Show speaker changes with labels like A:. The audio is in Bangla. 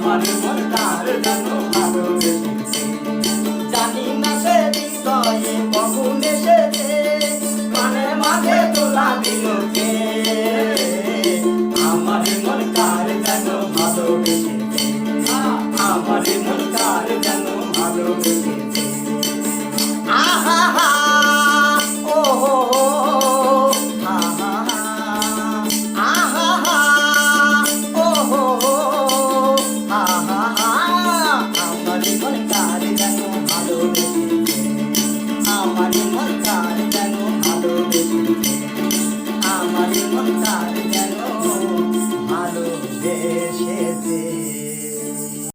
A: Somebody wanna die, আমার মন্দার যেন ভালো দেশেতে